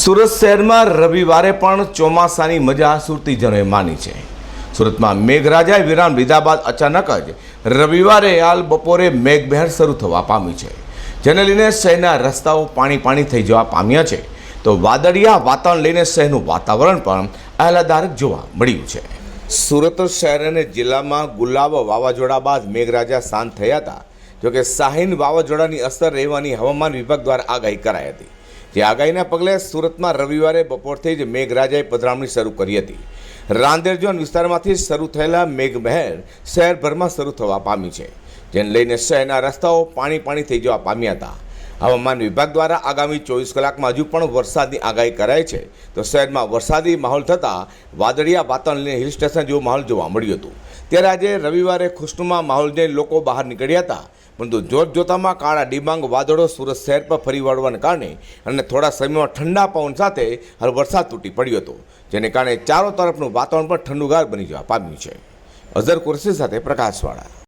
સુરત શહેરમાં રવિવારે પણ ચોમાસાની મજા સુરતીજનોએ માની છે. સુરતમાં મેઘરાજાએ વિરામ લીધા બાદ અચાનક જ રવિવારે હાલ બપોરે મેઘમહેર શરૂ થવા પામી છે. જેને લઈને શહેરના રસ્તાઓ પાણી પાણી થઈ જવા પામ્યા છે. તો વાદળિયા વાતાવરણ લઈને શહેરનું વાતાવરણ પણ આહલાદારક જોવા મળ્યું છે. સુરત શહેર અને જિલ્લામાં ગુલાબ વાવાઝોડા બાદ મેઘરાજા શાંત થયા હતા. જોકે શાહીન વાવાઝોડાની અસર રહેવાની હવામાન વિભાગ દ્વારા આગાહી કરાઈ હતી. જે આગાહીના પગલે સુરતમાં રવિવારે બપોરથી જ મેઘરાજાએ પધરામણી શરૂ કરી હતી. રાંદેર ઝોન વિસ્તારમાંથી શરૂ થયેલા મેઘમહેર શહેરભરમાં શરૂ થવા પામી છે, જેને લઈને શહેરના રસ્તાઓ પાણી પાણી થઈ જવા પામ્યા હતા. હવામાન વિભાગ દ્વારા આગામી ચોવીસ કલાકમાં હજુ પણ વરસાદની આગાહી કરાઈ છે, તો શહેરમાં વરસાદી માહોલ થતાં વાદળિયા વાતાવરણ હિલ સ્ટેશન જેવો માહોલ જોવા મળ્યો હતું. ત્યારે આજે રવિવારે ખુશનુમા માહોલ જઈને લોકો બહાર નીકળ્યા હતા. પરંતુ જોત જોતામાં કાળા ડિબાંગ વાદળો સુરત શહેર પર ફરી વળવાને કારણે અને થોડા સમયમાં ઠંડા પવન સાથે હાલ વરસાદ તૂટી પડ્યો હતો, જેને કારણે ચારો તરફનું વાતાવરણ પણ ઠંડુગાર બની જવા પામ્યું છે. અઝર કુરશી સાથે પ્રકાશવાળા.